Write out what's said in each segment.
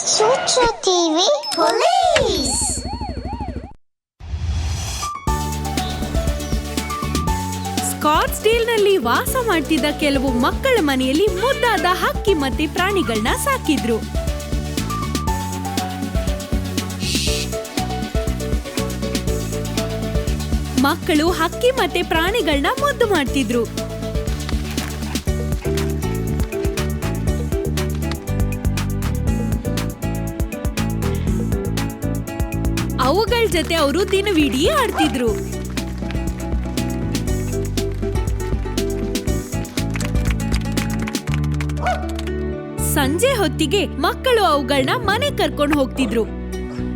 Chuchu TV Police. ಸ್ಕಾಟ್ಸ್ಡೇಲ್ನಲ್ಲಿ ವಾಸ ಮಾಡ್ತಿದ್ದ ಕೆಲವು ಮಕ್ಕಳ ಮನೆಯಲ್ಲಿ ಮುದ್ದಾದ ಹಕ್ಕಿ ಮತ್ತೆ ಪ್ರಾಣಿಗಳನ್ನ ಸಾಕಿದ್ರು ಮಕ್ಕಳು ಹಕ್ಕಿ ಮತ್ತೆ ಪ್ರಾಣಿಗಳನ್ನ ಮುದ್ದು ಮಾಡ್ತಿದ್ರು ಅವುಗಳ ಜೊತೆ ಅವರು ದಿನವಿಡೀ ಆಡ್ತಿದ್ರು. ಸಂಜೆ ಹೊತ್ತಿಗೆ ಮಕ್ಕಳು ಅವುಗಳನ್ನ ಮನೆ ಕರ್ಕೊಂಡು ಹೋಗ್ತಿದ್ರು.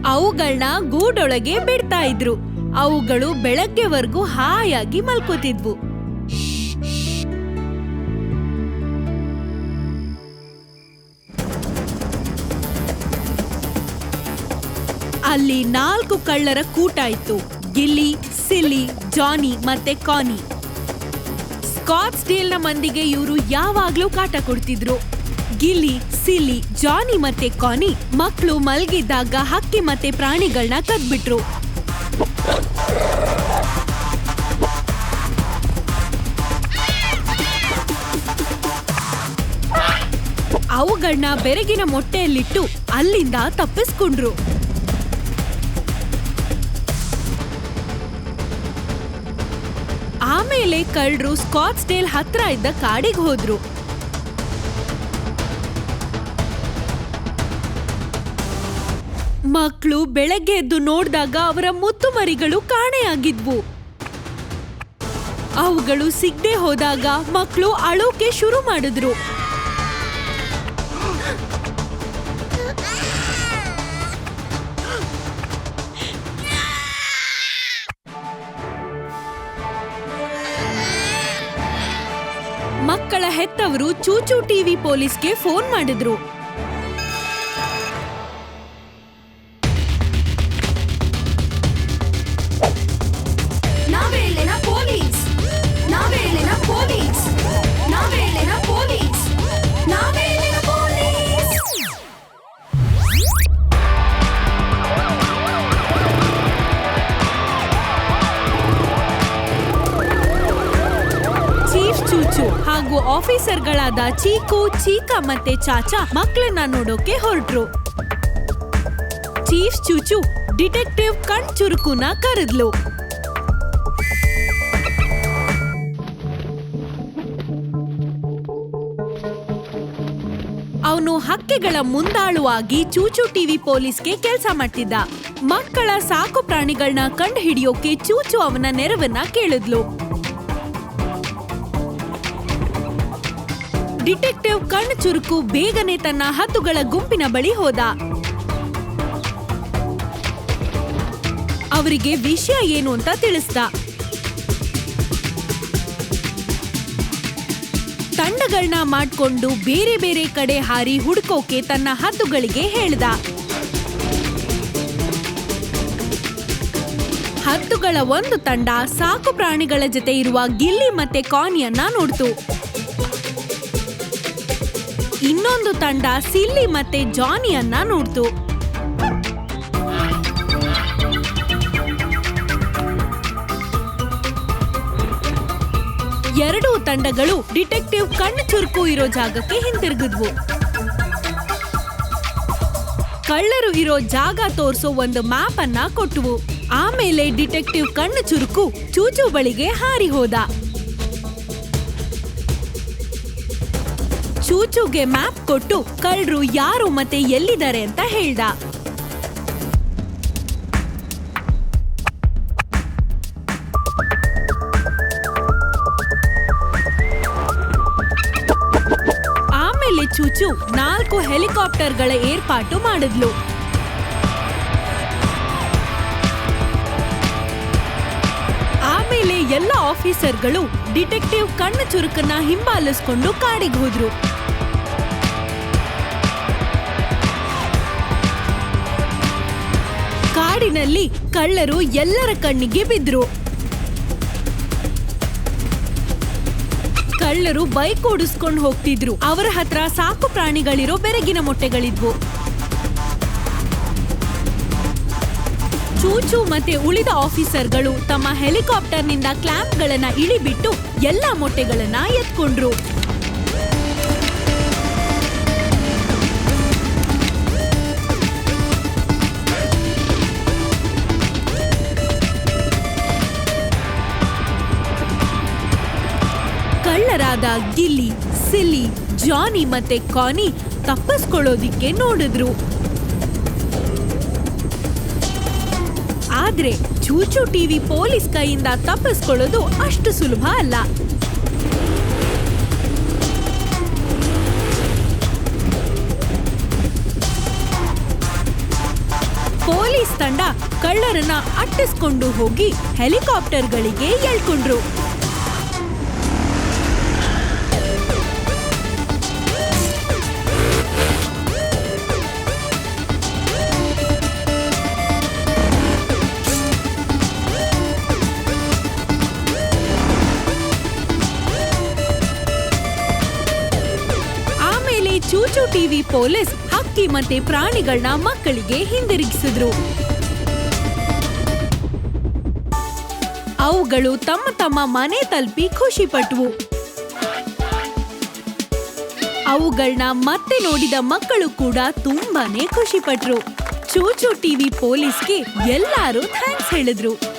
ಅವುಗಳನ್ನ ಗೂಡೊಳಗೆ ಬಿಡ್ತಾ ಇದ್ರು. ಅವುಗಳು ಬೆಳಗ್ಗೆವರೆಗೂ ಹಾಯಾಗಿ ಮಲ್ಕೋತಿದ್ವು. ಅಲ್ಲಿ ನಾಲ್ಕು ಕಳ್ಳರ ಕೂಟ ಇತ್ತು. ಗಿಲ್ಲಿ, ಸಿಲ್ಲಿ, ಜಾನಿ ಮತ್ತೆ ಕಾನಿ. ಸ್ಕಾಟ್ಸ್ಡೇಲ್ನ ಮಂದಿಗೆ ಇವರು ಯಾವಾಗ್ಲೂ ಕಾಟ ಕೊಡ್ತಿದ್ರು. ಗಿಲ್ಲಿ, ಸಿಲ್ಲಿ, ಜಾನಿ ಮತ್ತೆ ಕಾನಿ ಮಕ್ಕಳು ಮಲ್ಗಿದ್ದಾಗ ಹಕ್ಕಿ ಮತ್ತೆ ಪ್ರಾಣಿಗಳನ್ನ ಕದ್ಬಿಟ್ರು. ಅವುಗಳನ್ನ ಬೆರಗಿನ ಮೊಟ್ಟೆಯಲ್ಲಿಟ್ಟು ಅಲ್ಲಿಂದ ತಪ್ಪಿಸ್ಕೊಂಡ್ರು. ಆಮೇಲೆ ಕಳ್ಳರು ಸ್ಕಾಟ್ಸ್ಡೇಲ್ ಹತ್ರ ಇದ್ದ ಕಾಡಿಗೆ ಹೋದ್ರು. ಮಕ್ಕಳು ಬೆಳಗ್ಗೆ ಎದ್ದು ನೋಡಿದಾಗ ಅವರ ಮುತ್ತು ಮರಿಗಳು ಕಾಣೆಯಾಗಿದ್ವು. ಅವುಗಳು ಸಿಗದೆ ಹೋದಾಗ ಮಕ್ಕಳು ಅಳೋಕೆ ಶುರು ಮಾಡಿದ್ರು. ಮಕ್ಕಳ ಹೆತ್ತವರು ಚೂಚು ಟಿವಿ ಪೊಲೀಸ್ಗೆ ಫೋನ್ ಮಾಡಿದ್ರು. ಚೂಚು ಹಾಗೂ ಆಫೀಸರ್ಗಳಾದ ಚೀಕು, ಚೀಕಾ ಮತ್ತೆ ಚಾಚಾ ಮಕ್ಕಳನ್ನ ನೋಡೋಕೆ ಹೊರಟ್ರು. ಚೀಫ್ ಚೂಚು ಡಿಟೆಕ್ಟಿವ್ ಕಣ್ ಚುರುಕುನ ಕರೆದ್ಲು. ಅವನು ಹಕ್ಕಿಗಳ ಮುಂದಾಳುವಾಗಿ ಚೂಚು ಟಿವಿ ಪೊಲೀಸ್ಗೆ ಕೆಲಸ ಮಾಡ್ತಿದ್ದ. ಮಕ್ಕಳ ಸಾಕು ಪ್ರಾಣಿಗಳನ್ನ ಕಂಡು ಹಿಡಿಯೋಕೆ ಚೂಚು ಅವನ ನೆರವನ್ನ ಕೇಳಿದ್ಲು. ಡಿಟೆಕ್ಟಿವ್ ಕಣ್ಣು ಚುರುಕು ಬೇಗನೆ ತನ್ನ ಹದ್ದುಗಳ ಗುಂಪಿನ ಬಳಿ ಹೋದ. ಅವರಿಗೆ ವಿಷಯ ಏನು ಅಂತ ತಿಳಿಸ್ದ. ತಂಡಗಳನ್ನ ಮಾಡ್ಕೊಂಡು ಬೇರೆ ಬೇರೆ ಕಡೆ ಹಾರಿ ಹುಡ್ಕೋಕೆ ತನ್ನ ಹದ್ದುಗಳಿಗೆ ಹೇಳ್ದ. ಹದ್ದುಗಳ ಒಂದು ತಂಡ ಸಾಕು ಪ್ರಾಣಿಗಳ ಜೊತೆ ಇರುವ ಗಿಲ್ಲಿ ಮತ್ತೆ ಕಾನಿಯನ್ನ ನೋಡ್ತು. ಇನ್ನೊಂದು ತಂಡ ಸಿಲ್ಲಿ ಮತ್ತೆ ಜಾನಿಯನ್ನ ನೋಡ್ತು. ಎರಡೂ ತಂಡಗಳು ಡಿಟೆಕ್ಟಿವ್ ಕಣ್ಣು ಚುರುಕು ಇರೋ ಜಾಗಕ್ಕೆ ಹಿಂತಿರುಗಿದ್ವು. ಕಳ್ಳರು ಇರೋ ಜಾಗ ತೋರಿಸೋ ಒಂದು ಮ್ಯಾಪ್ ಅನ್ನ ಕೊಟ್ಟವು ಆಮೇಲೆ ಡಿಟೆಕ್ಟಿವ್ ಕಣ್ಣು ಚುರುಕು ಚೂಚು ಬಳಿಗೆ ಹಾರಿ ಹೋದ. ಚೂಚುಗೆ ಮ್ಯಾಪ್ ಕೊಟ್ಟು ಕಳ್ಳರು ಯಾರು ಮತ್ತೆ ಎಲ್ಲಿದ್ದಾರೆ ಅಂತ ಹೇಳ್ದ. ಆಮೇಲೆ ಚೂಚು ನಾಲ್ಕು ಹೆಲಿಕಾಪ್ಟರ್ಗಳ ಏರ್ಪಾಟು ಮಾಡಿದ್ಲು. ಆಫೀಸರ್ಗಳು ಡಿಟೆಕ್ಟಿವ್ ಕಣ್ಣು ಚುರುಕನ್ನ ಹಿಂಬಾಲಿಸ್ಕೊಂಡು ಕಾಡಿಗೆ ಹೋದ್ರು. ಕಾಡಿನಲ್ಲಿ ಕಳ್ಳರು ಎಲ್ಲರ ಕಣ್ಣಿಗೆ ಬಿದ್ರು. ಕಳ್ಳರು ಬೈಕ್ ಓಡಿಸ್ಕೊಂಡು ಹೋಗ್ತಿದ್ರು. ಅವರ ಹತ್ರ ಸಾಕು ಪ್ರಾಣಿಗಳಿರೋ ಬೆರಗಿನ ಮೊಟ್ಟೆಗಳಿದ್ವು. ಚೂಚು ಮತ್ತೆ ಉಳಿದ ಆಫೀಸರ್ಗಳು ತಮ್ಮ ಹೆಲಿಕಾಪ್ಟರ್ ಹೆಲಿಕಾಪ್ಟರ್ನಿಂದ ಕ್ಲಾಂಪ್ಗಳನ್ನ ಇಳಿಬಿಟ್ಟು ಎಲ್ಲ ಮೊಟ್ಟೆಗಳನ್ನ ಎತ್ಕೊಂಡ್ರು. ಕಳ್ಳರಾದ ಗಿಲ್ಲಿ, ಸಿಲ್ಲಿ, ಜಾನಿ ಮತ್ತೆ ಕಾನಿ ತಪ್ಪಿಸ್ಕೊಳ್ಳೋದಿಕ್ಕೆ ನೋಡಿದ್ರು. ಆದ್ರೆ ಚೂಚು ಟಿವಿ ಪೊಲೀಸ್ ಕೈಯಿಂದ ತಪ್ಪಿಸ್ಕೊಳ್ಳೋದು ಅಷ್ಟು ಸುಲಭ ಅಲ್ಲ. ಪೊಲೀಸ್ ತಂಡ ಕಳ್ಳರನ್ನ ಅಟ್ಟಿಸ್ಕೊಂಡು ಹೋಗಿ ಹೆಲಿಕಾಪ್ಟರ್ಗಳಿಗೆ ಎಳ್ಕೊಂಡ್ರು. ಚೂಚು ಟಿವಿ ಪೊಲೀಸ್ ಹಕ್ಕಿ ಮತ್ತೆ ಪ್ರಾಣಿಗಳನ್ನ ಮಕ್ಕಳಿಗೆ ಹಿಂದಿರುಗಿಸಿದ್ರು. ಅವುಗಳು ತಮ್ಮ ತಮ್ಮ ಮನೆ ತಲುಪಿ ಖುಷಿ ಪಟ್ವು ಅವುಗಳನ್ನ ಮತ್ತೆ ನೋಡಿದ ಮಕ್ಕಳು ಕೂಡ ತುಂಬಾನೇ ಖುಷಿ ಪಟ್ರು ಚೂಚು ಟಿವಿ ಪೊಲೀಸ್ಗೆ ಎಲ್ಲಾರು ಥ್ಯಾಂಕ್ಸ್ ಹೇಳಿದ್ರು.